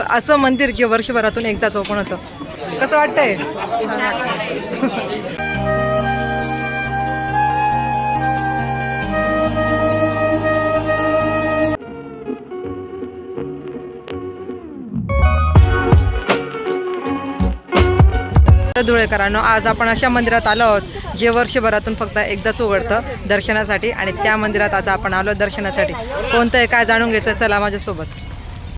असं मंदिर जे वर्षभरातून एकदाच ओपन होतं. कसं वाटतंय? धुळेकरांनो आज आपण अशा मंदिरात आलो आहोत जे वर्षभरातून फक्त एकदाच उघडतं दर्शनासाठी आणि त्या मंदिरात आज आपण आलो दर्शनासाठी. कोणतं आहे काय जाणून घ्यायचं चला माझ्यासोबत.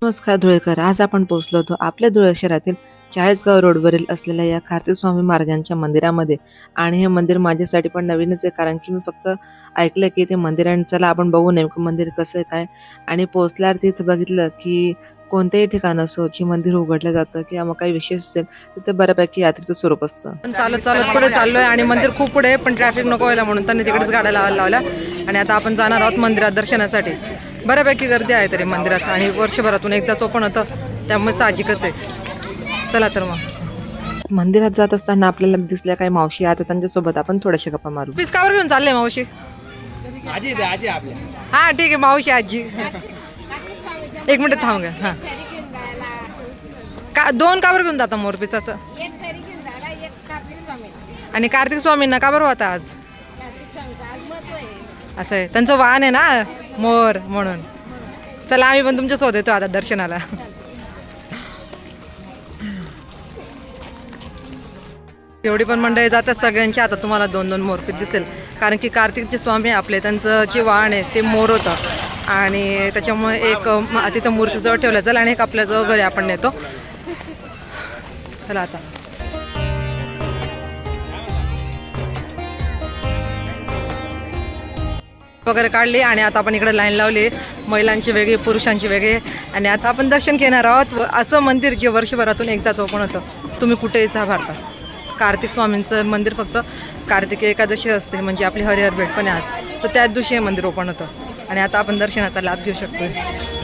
नमस्कार धुळेकर. आज आपण पोहोचलो होतो आपल्या धुळे शहरातील चाळीसगाव रोडवरील असलेल्या या कार्तिक स्वामी महाराजांच्या मंदिरामध्ये. आणि हे मंदिर माझ्यासाठी पण नवीनच आहे कारण की मी फक्त ऐकलं की ते मंदिर आणि चला आपण बघू नेमकं मंदिर कसं आहे काय. आणि पोहोचल्यावर तिथं बघितलं की कोणतेही ठिकाण असो जे मंदिर उघडलं जातं किंवा मग काही विशेष असेल तिथे बऱ्यापैकी यात्रेचं स्वरूप असतं. पण चालत चालत पुढे चाललोय आणि मंदिर खूप पुढे पण ट्रॅफिक नको व्हायला म्हणून त्यांनी तिकडेच गाड्या लावायला लावल्या. आणि आता आपण जाणार आहोत मंदिरात दर्शनासाठी. बऱ्यापैकी गर्दी आहे तरी मंदिरात आणि वर्षभरातून एकदाच ओपन होतं त्यामुळे साहजिकच आहे. चला तर मग. मंदिरात जात असताना आपल्याला दिसल्या काही मावशी आता त्यांच्यासोबत आपण थोड्याशा गप्पा मारू. पीस कावर घेऊन चालले मावशी. आजी दे आजी हा ठीक आहे मावशी आजी. एक मिनिट थांब ग हां. का दोन कावर घेऊन जाता मोरपीस असं? एक तरी घेऊन झाला एक कार्तिक स्वामी. आणि कार्तिक स्वामींना का बरं होता आज? असं आहे. त्यांचं वाहन आहे ना मोर म्हणून. चला आम्ही पण तुमच्यासोबत येतो आता दर्शनाला. एवढी पण मंडळी जातात सगळ्यांची. आता तुम्हाला दोन दोन मोरपीत दिसेल. कारण की कार्तिकचे स्वामी आपले त्यांचं जे वाहन आहे ते मोर होतं. आणि त्याच्यामुळे एक तिथं मूर्तीजवळ ठेवलं जाईल आणि एक आपल्याजवळ घरी आपण नेतो. चला आता. वगैरे काढली आणि आता आपण इकडे लाईन लावली. महिलांची वेगळी पुरुषांची वेगळी. आणि आता आपण दर्शन घेणार आहोत. असं मंदिर जे वर्षभरातून एकदाच ओपन होतं तुम्ही कुठेही जा भारतात. कार्तिक स्वामींचं मंदिर फक्त कार्तिकी एकादशी असते म्हणजे आपली हरिहर भेट पण आज. तर त्याच दिवशी हे मंदिर ओपन होतं. आणि आता आपण दर्शनाचा लाभ घेऊ शकतो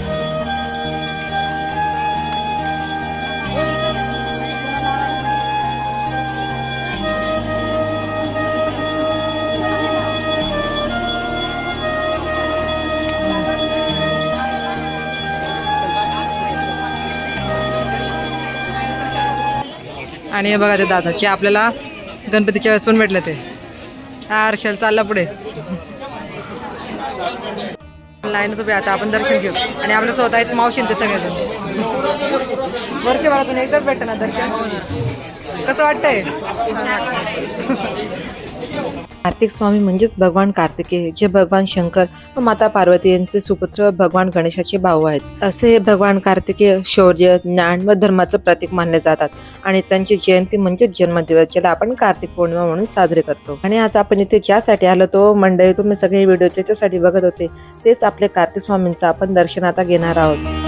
आणि हे बघा ते दादाचे आपल्याला गणपतीच्या वेळेस पण भेटलं ते. हर्षल चालला पुढे. लाईन तुम्ही आता आपण दर्शन घेऊ. आणि आपलं स्वतःच मावशील ते सगळेजण. वर्षभरातून एकदाच भेटतं ना दर्शन? कसं वाटतंय? कार्तिक स्वामी म्हणजेच भगवान कार्तिकेय जे भगवान शंकर व माता पार्वती यांचे सुपुत्र भगवान गणेशाचे भाऊ आहेत. असे हे भगवान कार्तिकेय शौर्य ज्ञान व धर्माचं प्रतीक मानले जातात आणि त्यांची जयंती म्हणजेच जन्मदिवस ज्याला आपण कार्तिक पौर्णिमा म्हणून साजरे करतो. आणि आज आपण इथे ज्यासाठी आलो तो मंडळी तुम्ही सगळे व्हिडिओ त्याच्यासाठी बघत होते तेच आपले कार्तिक स्वामींचं आपण दर्शन आता घेणार आहोत.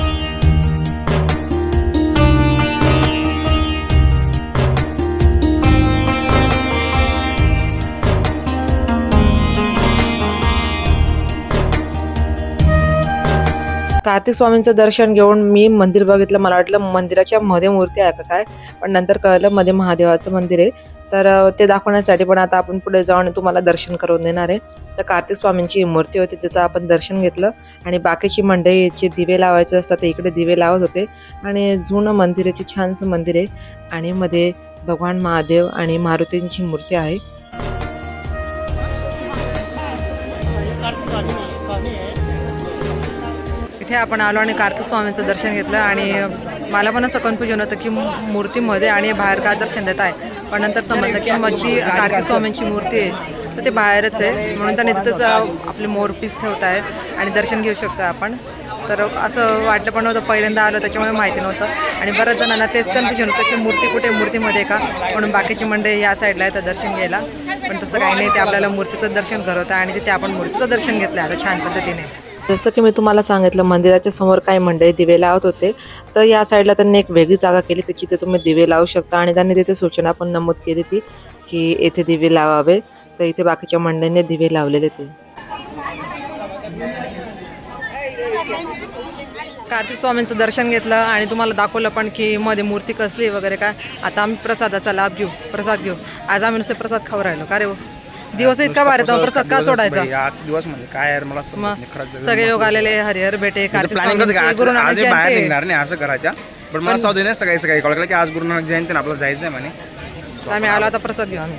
कार्तिक स्वामींचं दर्शन घेऊन मी मंदिर बघितलं मला वाटलं मंदिराच्या मध्ये मूर्ती आहे का काय? पण नंतर कळलं मध्ये महादेवाचं मंदिर आहे. तर ते दाखवण्यासाठी पण आता आपण पुढे जाऊन तुम्हाला दर्शन करून देणार आहे. तर कार्तिक स्वामींची मूर्ती होती त्याचं आपण दर्शन घेतलं. आणि बाकीची मंडळी जे दिवे लावायचे असतात ते इकडे दिवे लावत होते. आणि जुनं मंदिराची छानसं मंदिर आहे. आणि मध्ये भगवान महादेव आणि मारुतींची मूर्ती आहे. इथे आपण आलो आणि कार्तिक स्वामींचं दर्शन घेतलं आणि मला पण असं कन्फ्युजन होतं की मूर्तीमध्ये आणि बाहेर का दर्शन देत आहे. पण नंतर समजलं की माझी कार्तिक स्वामींची मूर्ती आहे. तर ते बाहेरच आहे. म्हणून त्यांनी तिथंच आपले मोरपीस ठेवत आहे आणि दर्शन घेऊ शकतो आपण. तर असं वाटलं पण नव्हतं. पहिल्यांदा आलो त्याच्यामुळे माहिती नव्हतं. आणि बऱ्याच जणांना तेच कन्फ्युजन होतं की मूर्ती कुठे मूर्तीमध्ये का? म्हणून बाकीची मंडळी या साईडला आहे तर दर्शन घ्यायला. पण तसं काही नाही. ते आपल्याला मूर्तीचं दर्शन करत आहे आणि तिथे आपण मूर्तीचं दर्शन घेतलं आता छान पद्धतीने. जसं की मी तुम्हाला सांगितलं मंदिराच्या समोर काही मंडळी दिवे लावत होते तर या साईडला त्यांनी एक वेगळी जागा केली त्याची तिथे तुम्ही दिवे लावू शकता. आणि त्यांनी तिथे सूचना पण नमूद केली ती की येथे दिवे लावावे. तर इथे बाकीच्या मंडळींनी दिवे लावलेले ते. कार्तिक स्वामींचं दर्शन घेतलं आणि तुम्हाला दाखवलं पण की मध्ये मूर्ती कसली वगैरे काय. आता आम्ही प्रसादाचा लाभ घेऊ प्रसाद घेऊ. आज आम्ही नुसते प्रसाद खाऊ राहिलो. का रे हो? दिवस इतका भारी होता, प्रसाद का सोडायचा? आज दिवस म्हणजे काय यार मला समजत मग नाही. खरंच सगळे योग आलेले हरिहर भेटे कार्तिक प्लॅनिंग स्वामींचे आज बाहेर जयंती. निघणार नाही असं करायच्या. पण मला सावधी नाही सकाळी सकाळी कळलं की आज गुरु नानक जयंती आहे, आपल्याला जायचं आहे म्हणे. तर आम्ही आलो आता प्रसाद घेऊन.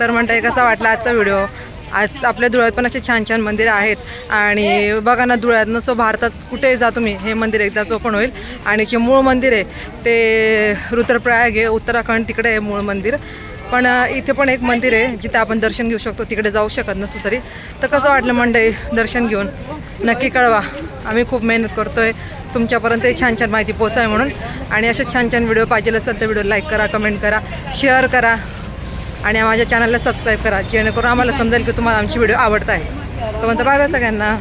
तर म्हणताय कसा वाटला आजचा व्हिडिओ? आज आपल्या धुळ्यात पण असे छान छान मंदिरं आहेत. आणि बघा ना धुळ्यात नसो भारतात कुठेही जा तुम्ही हे मंदिर एकदाच ओपन होईल. आणि जे मूळ मंदिर आहे ते रुद्रप्रयाग आहे उत्तराखंड तिकडे आहे मूळ मंदिर. पण इथे पण एक मंदिर आहे जिथे आपण दर्शन घेऊ शकतो. तिकडे जाऊ शकत नसतो तरी. तर कसं वाटलं मंडळी दर्शन घेऊन? नक्की कळवा. आम्ही खूप मेहनत करतो आहे तुमच्यापर्यंत छान छान माहिती पोचाय म्हणून. आणि असे छान छान व्हिडिओ पाहिजे असेल तर व्हिडिओ लाईक करा कमेंट करा शेअर करा. आणि माझ्या चॅनलला सबस्क्राईब करा जेणेकरून आम्हाला समजेल की तुम्हाला आमची व्हिडिओ आवडत आहे. तर म्हणतो बाय बाय सगळ्यांना.